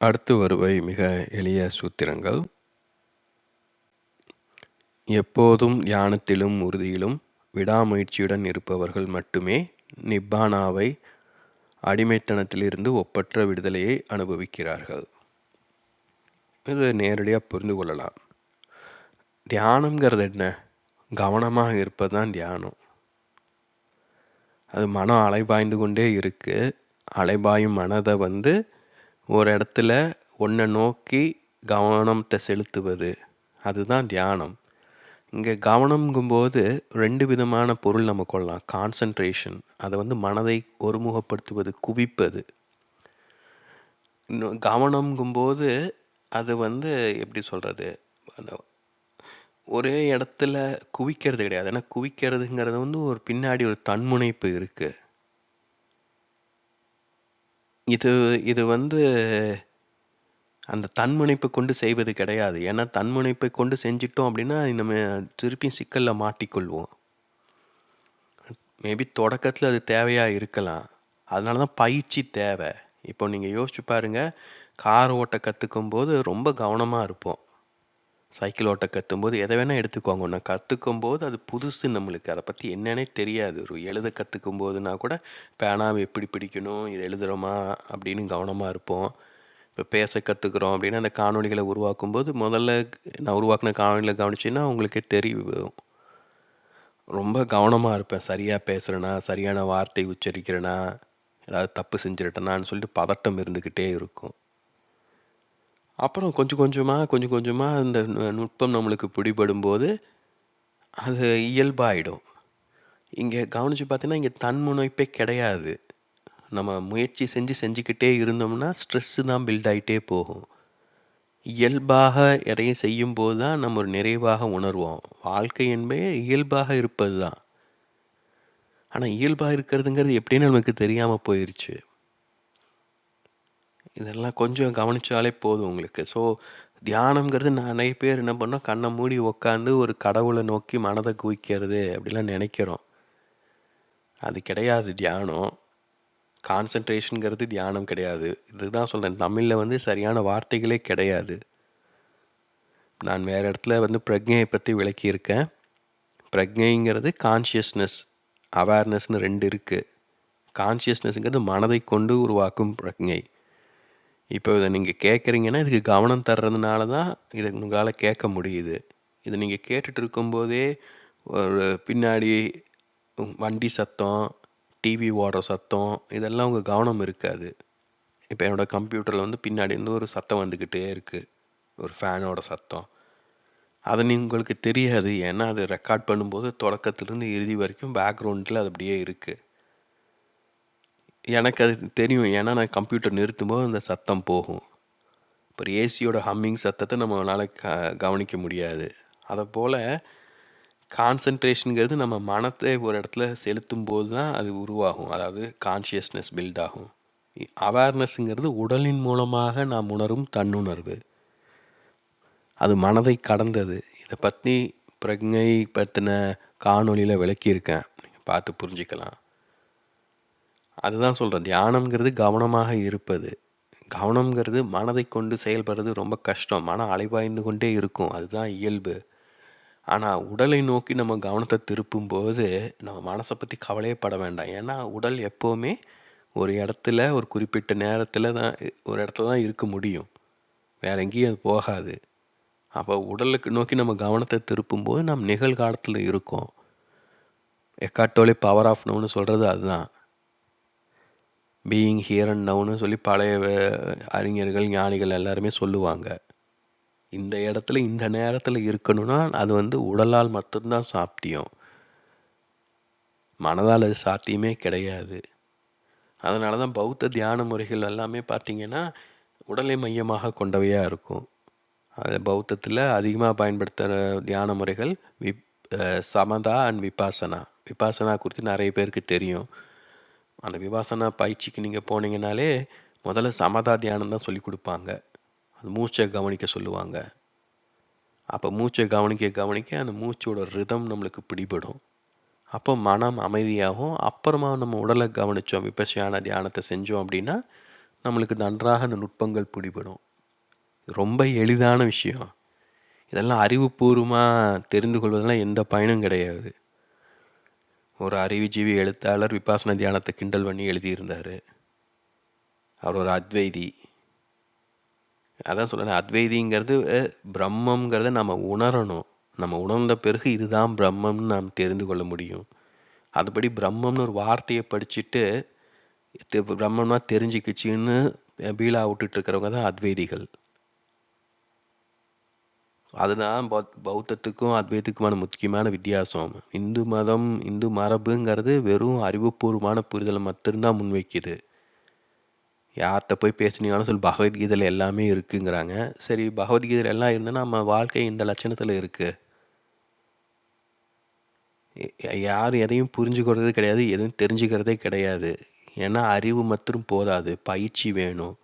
அடுத்து வருவை மிக எளிய சூத்திரங்கள். எப்போதும் தியானத்திலும் உறுதியிலும் விடாமுயற்சியுடன் இருப்பவர்கள் மட்டுமே நிப்பானாவை அடிமைத்தனத்திலிருந்து ஒப்பற்ற விடுதலையை அனுபவிக்கிறார்கள். இது நேரடியாக புரிந்து கொள்ளலாம். தியானம்ங்கிறது என்ன? கவனமாக இருப்பது தான் தியானம். அது மனம் அலைபாய்ந்து கொண்டே இருக்குது அலைபாயும் மனதை வந்து ஒரு இடத்துல ஒன்றை நோக்கி கவனத்தை செலுத்துவது. அதுதான் தியானம். இங்கே கவனம்ங்கும்போது ரெண்டு விதமான பொருள் நம்ம கொள்ளலாம். கான்சன்ட்ரேஷன் அதை வந்து மனதை ஒருமுகப்படுத்துவது குவிப்பது. இன்னும் கவனம்ங்கும்போது அது வந்து எப்படி சொல்கிறது ஒரே இடத்துல குவிக்கிறது கிடையாது. ஏன்னா குவிக்கிறதுங்கிறது வந்து ஒரு பின்னாடி ஒரு தன்முனைப்பு இருக்குது இது இது வந்து அந்த தன்முனைப்பை கொண்டு செய்வது கிடையாது. ஏன்னா தன்முனைப்பை கொண்டு செஞ்சிட்டோம் அப்படின்னா நம்ம திருப்பியும் சிக்கலில் மாட்டிக்கொள்வோம். மேபி தொடக்கத்தில் அது தேவையாக இருக்கலாம். அதனால தான் பயிற்சி தேவை. இப்போ நீங்கள் யோசிச்சு பாருங்கள் கார் ஓட்ட கற்றுக்கும் போது ரொம்ப கவனமாக இருப்போம். சைக்கிள் ஓட்ட கற்றும்போது எதை வேணால் எடுத்துக்கோங்க ஒன்று கற்றுக்கும் போது அது புதுசு நம்மளுக்கு. அதை பற்றி என்னன்னே தெரியாது. ஒரு எழுத கற்றுக்கும் போதுனா கூட பேனாவை எப்படி பிடிக்கணும்? இது எழுதுகிறோமா அப்படின்னு கவனமாக இருப்போம். இப்போ பேச கற்றுக்குறோம் அப்படின்னா அந்த காணொலிகளை உருவாக்கும் போது முதல்ல நான் உருவாக்கின காணொலியில் கவனிச்சின்னா உங்களுக்கே தெரியும் ரொம்ப கவனமாக இருப்பேன். சரியாக பேசுகிறேனா சரியான வார்த்தை உச்சரிக்கிறேனா? ஏதாவது தப்பு செஞ்சிருட்டேனான்னு சொல்லிட்டு பதட்டம் இருந்துக்கிட்டே இருக்கும். அப்புறம் கொஞ்சம் கொஞ்சமாக கொஞ்சம் கொஞ்சமாக அந்த நுட்பம் நம்மளுக்கு பிடிபடும்போது அது இயல்பாயிடும். இங்கே கவனித்து பார்த்தீங்கன்னா இங்கே தன்முனைப்பே கிடையாது. நம்ம முயற்சி செஞ்சு செஞ்சுக்கிட்டே இருந்தோம்னா ஸ்ட்ரெஸ்ஸு தான் பில்ட் ஆகிட்டே போகும். இயல்பாக எதையும் செய்யும்போது தான் நம்ம ஒரு நிறைவாக உணர்வோம். வாழ்க்கை என்பது இயல்பாக இருப்பது தான். ஆனால் இயல்பாக இருக்கிறதுங்கிறது எப்படின்னு நமக்கு தெரியாமல் போயிடுச்சு இதெல்லாம் கொஞ்சம் கவனிச்சாலே போதும் உங்களுக்கு. ஸோ, தியானம்ங்கிறது நிறைய பேர் என்ன பண்ணோம், கண்ண மூடி உட்காந்து ஒரு கடவுளை நோக்கி மனதை குவிக்கிறது அப்படிலாம் நினைக்கிறோம். அது கிடையாது தியானம். கான்சன்ட்ரேஷன்ங்கிறது தியானம் கிடையாது. இதுதான் சொல்றேன். தமிழில் வந்து சரியான வார்த்தைகளே கிடையாது. நான் வேறு இடத்துல வந்து பிரக்ஞையை பற்றி விளக்கியிருக்கேன். பிரக்ஞைங்கிறது கான்ஷியஸ்னஸ், அவேர்னஸ்னு ரெண்டு இருக்குது கான்ஷியஸ்னஸ்ங்கிறது மனதை கொண்டு உருவாக்கும் பிரக்ஞை. இப்போ இதை நீங்கள் கேட்குறீங்கன்னா இதுக்கு கவனம் தர்றதுனால தான் இதை உங்களால் கேட்க முடியுது. இதை நீங்கள் கேட்டுட்டு இருக்கும்போதே ஒரு பின்னாடி வண்டி சத்தம் டிவி ஓடுற சத்தம் இதெல்லாம் உங்கள் கவனம் இருக்காது. இப்போ என்னோடய கம்ப்யூட்டரில் வந்து பின்னாடி இருந்து ஒரு சத்தம் வந்துக்கிட்டே இருக்குது ஒரு ஃபேனோட சத்தம். அதை நீ உங்களுக்கு தெரியாது. ஏன்னா அது ரெக்கார்ட் பண்ணும்போது தொடக்கத்துலேருந்து இறுதி வரைக்கும் பேக்ரவுண்டில் அது அப்படியே இருக்குது எனக்கு அது தெரியும். ஏன்னா நான் கம்ப்யூட்டர் நிறுத்தும்போது அந்த சத்தம் போகும். இப்போ ஏசியோட ஹம்மிங் சத்தத்தை நம்மளால் க கவனிக்க முடியாது. அதை போல் கான்சன்ட்ரேஷனுங்கிறது நம்ம மனத்தை ஒரு இடத்துல செலுத்தும் போது தான் அது உருவாகும். அதாவது கான்ஷியஸ்னஸ் பில்ட் ஆகும். அவேர்னஸ்ங்கிறது உடலின் மூலமாக நாம் உணரும் தன்னுணர்வு. அது மனதை கடந்தது. இதை பற்றி பிரஜை பற்றின காணொலியில் விளக்கியிருக்கேன். பார்த்து புரிஞ்சுக்கலாம். அதுதான் சொல்கிறேன் தியானம்ங்கிறது கவனமாக இருப்பது. கவனம்ங்கிறது மனதை கொண்டு செயல்படுறது ரொம்ப கஷ்டம். மனம் அலைவாய்ந்து கொண்டே இருக்கும். அதுதான் இயல்பு. ஆனால் உடலை நோக்கி நம்ம கவனத்தை திருப்பும்போது நம்ம மனசை பற்றி கவலையே பட வேண்டாம். ஏன்னா உடல் எப்போவுமே ஒரு இடத்துல ஒரு குறிப்பிட்ட நேரத்தில் தான் ஒரு இடத்துல தான் இருக்க முடியும். வேற எங்கேயும் அது போகாது. அப்போ உடலுக்கு நோக்கி நம்ம கவனத்தை திருப்பும்போது நம்ம நிகழ்காலத்தில் இருக்கோம். எக்காட்டோலே பவர் ஆஃப் நோன்னு சொல்கிறது அதுதான். பீயிங் ஹியர் அண்ட் நவுன்னு சொல்லி பழைய அறிஞர்கள் ஞானிகள் எல்லாருமே சொல்லுவாங்க. இந்த இடத்துல இந்த நேரத்தில் இருக்கணும்னா அது வந்து உடலால் மட்டும்தான் சாத்தியம். மனதால் அது சாத்தியமே கிடையாது. அதனால தான் பௌத்த தியான முறைகள் எல்லாமே பார்த்திங்கன்னா உடலை மையமாக கொண்டவையாக இருக்கும். அது பௌத்தத்தில் அதிகமாக பயன்படுத்துகிற தியான முறைகள் விப் சமதா அண்ட் விபாசனா. விபாசனா குறித்து நிறைய பேருக்கு தெரியும். அந்த விபாசனா பயிற்சிக்கு நீங்கள் போனீங்கனாலே முதல்ல சமதா தியானம் தான் சொல்லி கொடுப்பாங்க. அந்த மூச்சை கவனிக்க சொல்லுவாங்க. அப்போ மூச்சை கவனிக்க கவனிக்க அந்த மூச்சோட ரிதம் நம்மளுக்கு பிடிபடும். அப்போ மனம் அமைதியாகும். அப்புறமா நம்ம உடலை கவனித்தோம் விபசியான தியானத்தை செஞ்சோம் அப்படின்னா நம்மளுக்கு நன்றாக அந்த நுட்பங்கள் பிடிபடும். ரொம்ப எளிதான விஷயம். இதெல்லாம் அறிவுபூர்வமாக தெரிந்து கொள்வதெல்லாம் எந்த பயனும் கிடையாது. ஒரு அறிவுஜீவி எழுத்தாளர் விபாசன தியானத்தை கிண்டல் பண்ணி எழுதியிருந்தார். அவர் ஒரு அத்வைதி. அதான் சொல்கிறேன் அத்வைதிங்கிறது பிரம்மங்கிறத நம்ம உணரணும். நம்ம உணர்ந்த பிறகு இதுதான் பிரம்மம்னு நாம் தெரிந்து கொள்ள முடியும். அதுபடி பிரம்மம்னு ஒரு வார்த்தையை படிச்சுட்டு பிரம்மம்னா தெரிஞ்சுக்கிச்சின்னு பீலா விட்டுட்டு இருக்கிறவங்க தான் அத்வைதிகள். அதுதான் பௌத் பௌத்தத்துக்கும் அத்வைத்துக்குமான முக்கியமான வித்தியாசம். இந்து மதம் இந்து மரபுங்கிறது வெறும் அறிவுபூர்வமான புரிதலை மட்டும்தான் முன்வைக்குது. யார்கிட்ட போய் பேசுனீங்கன்னு சொல்லி பகவத்கீதையில் எல்லாமே இருக்குங்கிறாங்க. சரி பகவத்கீதையில் எல்லாம் இருந்தால் நம்ம வாழ்க்கை இந்த லட்சணத்தில் இருக்குது யார் எதையும் புரிஞ்சுக்கிறது கிடையாது எதுவும் தெரிஞ்சுக்கிறதே கிடையாது. ஏன்னா அறிவு மற்றும் போதாது பயிற்சி வேணும்.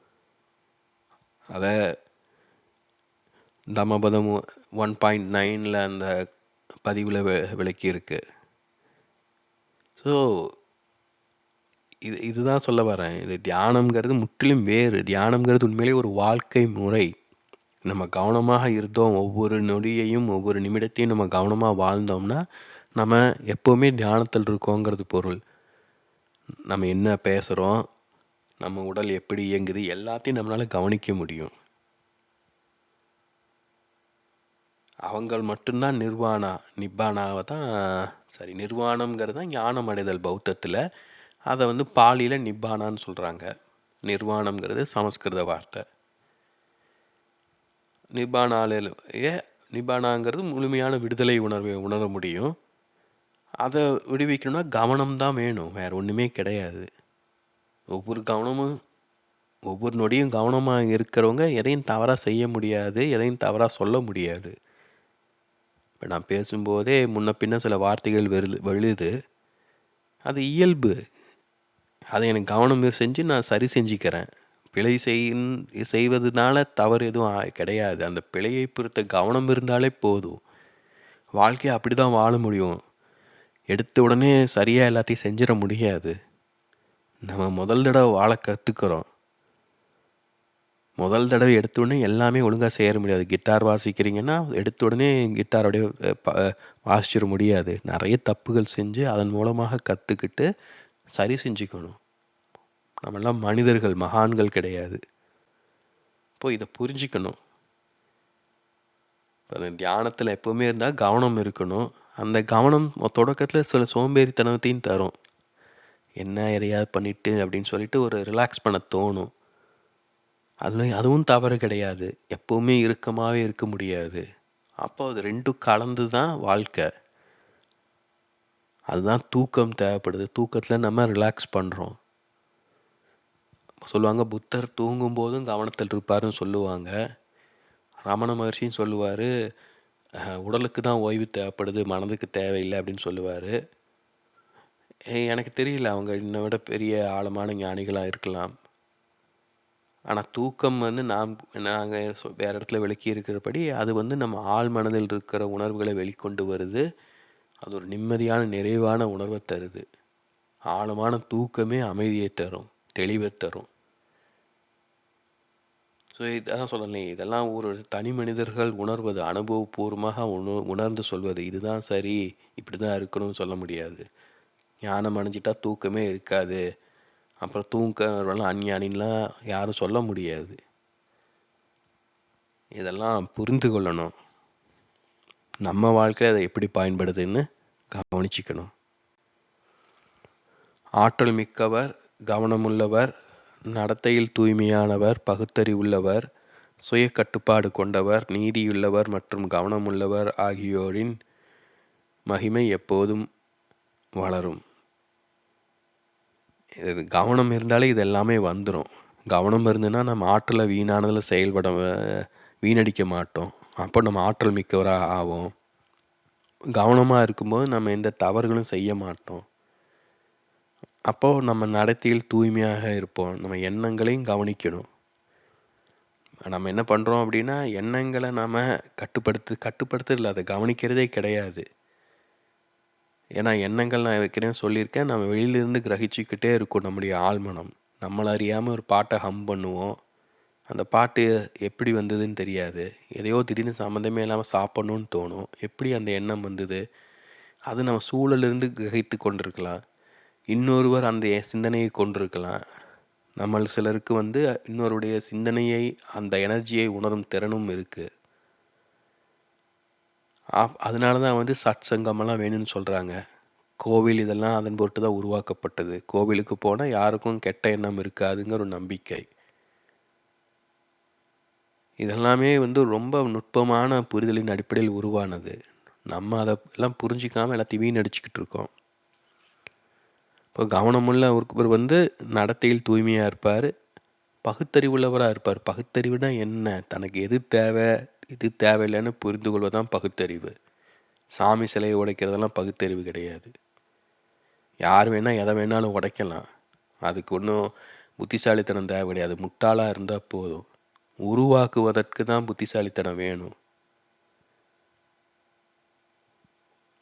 அதை தமபதம் ஒன் பாயிண்ட் நைனில் அந்த பதிவில் விளக்கியிருக்கு. ஸோ இது இதுதான் சொல்ல வரேன். இது தியானம்ங்கிறது முற்றிலும் வேறு. தியானம்ங்கிறது உண்மையிலே ஒரு வாழ்க்கை முறை. நம்ம கவனமாக இருந்தோம். ஒவ்வொரு நொடியையும் ஒவ்வொரு நிமிடத்தையும் நம்ம கவனமாக வாழ்ந்தோம்னா நம்ம எப்போவுமே தியானத்தில் இருக்கோங்கிறது பொருள். நம்ம என்ன பேசுகிறோம் நம்ம உடல் எப்படி இயங்குது எல்லாத்தையும் நம்மளால் கவனிக்க முடியும். அவங்கள் மட்டும்தான் நிர்வாணா நிப்பானாவை தான் சரி நிர்வாணம்ங்கிறது தான் ஞானம் அடைதல் பௌத்தத்தில். அதை வந்து பாலியில் நிப்பானான்னு சொல்கிறாங்க நிர்வாணம்ங்கிறது சமஸ்கிருத வார்த்தை. நிபானாலேயே நிபானாங்கிறது முழுமையான விடுதலை உணர்வை உணர முடியும். அதை விடுவிக்கணும்னா கவனம் தான் வேணும். வேறு ஒன்றுமே கிடையாது. ஒவ்வொரு கவனமும் ஒவ்வொரு நொடியும் கவனமாக இருக்கிறவங்க எதையும் தவறாக செய்ய முடியாது எதையும் தவறாக சொல்ல முடியாது. இப்போ நான் பேசும்போதே முன்ன பின்ன சில வார்த்தைகள் வெறு வெழுது. அது இயல்பு. அதை எனக்கு கவனம் செஞ்சு நான் சரி செஞ்சுக்கிறேன். பிழை செய் செய்வதனால தவறு எதுவும் கிடையாது. அந்த பிழையை பொறுத்த கவனம் இருந்தாலே போதும். வாழ்க்கையை அப்படி தான் வாழ முடியும். எடுத்த உடனே சரியாக எல்லாத்தையும் செஞ்சிட முடியாது. நம்ம முதல் தடவை வாழ கற்றுக்குறோம் முதல் தடவை எடுத்த உடனே எல்லாமே ஒழுங்காக செய்ய முடியாது. கிட்டார் வாசிக்கிறீங்கன்னா எடுத்த உடனே கிட்டாரோடைய வாசிச்சிட முடியாது. நிறைய தப்புகள் செஞ்சு அதன் மூலமாக கற்றுக்கிட்டு சரி செஞ்சுக்கணும். நம்மெல்லாம் மனிதர்கள் மகான்கள் கிடையாது. இப்போ இதை புரிஞ்சுக்கணும். இப்போ தியானத்தில் எப்போவுமே இருந்தால் கவனம் இருக்கணும். அந்த கவனம் தொடக்கத்தில் சில சோம்பேறித்தனத்தையும் தரும். என்ன எதையாவது பண்ணிட்டு அப்படின்னு சொல்லிட்டு ஒரு ரிலாக்ஸ் பண்ண தோணும். அதில் அதுவும் தவறு கிடையாது. எப்போவுமே இறுக்கமாகவே இருக்க முடியாது. அப்போ அது ரெண்டும் கலந்து தான் வாழ்க்கை. அதுதான் தூக்கம் தேவைப்படுது. தூக்கத்தில் நம்ம ரிலாக்ஸ் பண்ணுறோம் சொல்லுவாங்க புத்தர் தூங்கும் போதும் கவனத்தில் இருப்பாருன்னு சொல்லுவாங்க. ரமண மகர்ஷின்னு சொல்லுவார் உடலுக்கு தான் ஓய்வு தேவைப்படுது மனதுக்கு தேவையில்லை அப்படின்னு சொல்லுவார். எனக்கு தெரியல அவங்க இன்னை விட பெரிய ஆழமான ஞானிகளாக இருக்கலாம். ஆனால் தூக்கம் வந்து நாம் நாங்கள் வேறு இடத்துல விளக்கி இருக்கிறபடி அது வந்து நம்ம ஆள் மனதில் இருக்கிற உணர்வுகளை வெளிக்கொண்டு வருது. அது ஒரு நிம்மதியான நிறைவான உணர்வை தருது. ஆழமான தூக்கமே அமைதியை தரும் தெளிவை தரும். ஸோ இதான் சொல்லலை இதெல்லாம் ஒரு தனி மனிதர்கள் உணர்வது அனுபவபூர்வமாக உண உணர்ந்து சொல்வது இதுதான் சரி இப்படி தான் இருக்கணும்னு சொல்ல முடியாது. ஞானம் அடைஞ்சிட்டா தூக்கமே இருக்காது. அப்புறம் தூக்கம் அஞ்ஞானின்லாம் யாரும் சொல்ல முடியாது. இதெல்லாம் புரிந்து கொள்ளணும். நம்ம வாழ்க்கையில் அதை எப்படி பயன்படுதுன்னு கவனிச்சிக்கணும். ஆற்றல் மிக்கவர் கவனமுள்ளவர் நடத்தையில் தூய்மையானவர் பகுத்தறிவுள்ளவர் சுய கட்டுப்பாடு கொண்டவர் நீதியுள்ளவர் மற்றும் கவனமுள்ளவர் ஆகியோரின் மகிமை எப்போதும் வளரும். இது கவனம் இருந்தாலே இது எல்லாமே வந்துடும் கவனம் இருந்ததுன்னா நம்ம ஆற்றலை வீணானதில் செயல்பட வீணடிக்க மாட்டோம். அப்போ நம்ம ஆற்றல் மிக்கவராக ஆவோம். கவனமாக இருக்கும்போது நம்ம எந்த தவறுகளும் செய்ய மாட்டோம். அப்போது நம்ம நடத்தையில் தூய்மையாக இருப்போம். நம்ம எண்ணங்களையும் கவனிக்கணும். நம்ம என்ன பண்ணுறோம் அப்படின்னா எண்ணங்களை நாம் கட்டுப்படுத்து கட்டுப்படுத்துறதில்ல. அதை கவனிக்கிறதே கிடையாது. ஏன்னா எண்ணங்கள் நான் ஏற்கனவே சொல்லியிருக்கேன். நம்ம வெளியிலேருந்து கிரகிச்சிக்கிட்டே இருக்கும் நம்முடைய ஆழ்மனம். நம்மளை அறியாமல் ஒரு பாட்டை ஹம் பண்ணுவோம். அந்த பாட்டு எப்படி வந்ததுன்னு தெரியாது. எதையோ திடீர்னு சம்மந்தமே இல்லாமல் சாப்பிட்ணுன்னு தோணும். எப்படி அந்த எண்ணம் வந்தது? அது நம்ம சூழலிருந்து கிரகித்து கொண்டிருக்கலாம். இன்னொருவர் அந்த சிந்தனையை கொண்டிருக்கலாம். நம்ம சிலருக்கு வந்து இன்னொருடைய சிந்தனையை அந்த எனர்ஜியை உணரும் திறனும் இருக்குது அதனால தான் வந்து சத் சங்கமெல்லாம் வேணும்னு சொல்கிறாங்க கோவில் இதெல்லாம் அதன் பொருட்டு தான் உருவாக்கப்பட்டது. கோவிலுக்கு போனால் யாருக்கும் கெட்ட எண்ணம் இருக்காதுங்கிற ஒரு நம்பிக்கை. இதெல்லாமே வந்து ரொம்ப நுட்பமான புரிதலின் அடிப்படையில் உருவானது. நம்ம அதை எல்லாம் புரிஞ்சிக்காமல் எல்லாத்தையும் வீணடிச்சிக்கிட்டு இருக்கோம். இப்போ கவனமுள்ள ஒருவர் வந்து நடத்தையில் தூய்மையாக இருப்பார். பகுத்தறிவுள்ளவராக இருப்பார். பகுத்தறிவுனா என்ன? தனக்கு எது தேவை? இது தேவையில்லைன்னு புரிந்து கொள்வதான் பகுத்தறிவு. சாமி சிலையை உடைக்கிறதெல்லாம் பகுத்தறிவு கிடையாது. யார் வேணால் எதை வேணாலும் உடைக்கலாம். அதுக்கு ஒன்றும் புத்திசாலித்தனம் தேவை கிடையாது. முட்டாளாக இருந்தால் போதும். உருவாக்குவதற்கு தான் புத்திசாலித்தனம் வேணும்.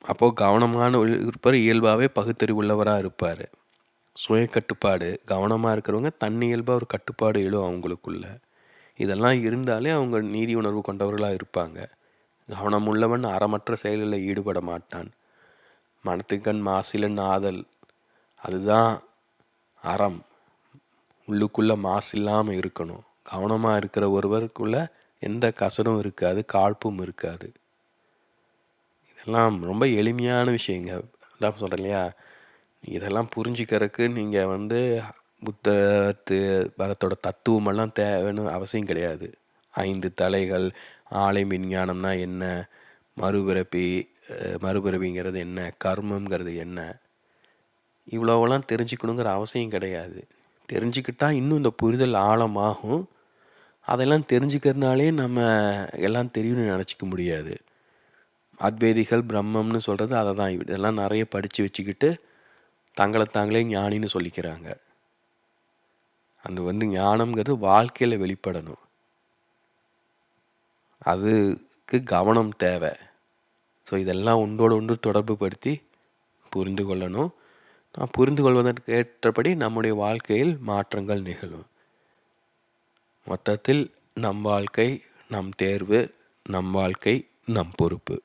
அப்போது கவனமான இருப்பார் இயல்பாகவே பகுத்தறிவு உள்ளவராக இருப்பார். சுய கட்டுப்பாடு கவனமாக இருக்கிறவங்க தண்ணி இயல்பாக ஒரு கட்டுப்பாடு எழும் அவங்களுக்குள்ள. இதெல்லாம் இருந்தாலே அவங்க நீதி உணர்வு கொண்டவர்களாக இருப்பாங்க. கவனமுள்ளவன் அறமற்ற செயல்களில் ஈடுபட மாட்டான். மனத்துக்கண் மாசிலன் ஆதல். அதுதான் அறம். உள்ளுக்குள்ளே மாசு இல்லாமல் இருக்கணும். கவனமாக இருக்கிற ஒருவருக்குள்ள எந்த கசடும் இருக்காது காழ்ப்பும் இருக்காது. இதெல்லாம் ரொம்ப எளிமையான விஷயங்க. அதான் சொல்கிறேன் இல்லையா? இதெல்லாம் புரிஞ்சுக்கிறதுக்கு நீங்கள் வந்து புத்தத்து மதத்தோட தத்துவமெல்லாம் தேவைன்னு அவசியம் கிடையாது. ஐந்து தலைகள் ஆலை விஞ்ஞானம்னா என்ன? மறுபிறப்பி மறுபிறவிங்கிறது என்ன? கர்மங்கிறது என்ன? இவ்வளோவெல்லாம் தெரிஞ்சுக்கணுங்கிற அவசியம் கிடையாது. தெரிஞ்சுக்கிட்டா இன்னும் இந்த புரிதல் ஆழமாகும். அதெல்லாம் தெரிஞ்சுக்கிறதுனாலே நம்ம எல்லாம் தெரியும்னு நினச்சிக்க முடியாது. அத்வைதிகள் பிரம்மம்னு சொல்கிறது அதை தான் இதெல்லாம் நிறைய படித்து வச்சுக்கிட்டு தங்களை தாங்களே ஞானின்னு சொல்லிக்கிறாங்க. அந்த வந்து ஞானம்ங்கிறது வாழ்க்கையில் வெளிப்படணும். அதுக்கு கவனம் தேவை. ஸோ இதெல்லாம் ஒன்றோடு ஒன்று தொடர்பு படுத்தி புரிந்து கொள்ளணும். நான் புரிந்து கொள்வதற்கு ஏற்றபடி நம்முடைய வாழ்க்கையில் மாற்றங்கள் நிகழும். மொத்தத்தில் நம் வாழ்க்கை நம் தேர்வு நம் வாழ்க்கை நம் பொறுப்பு.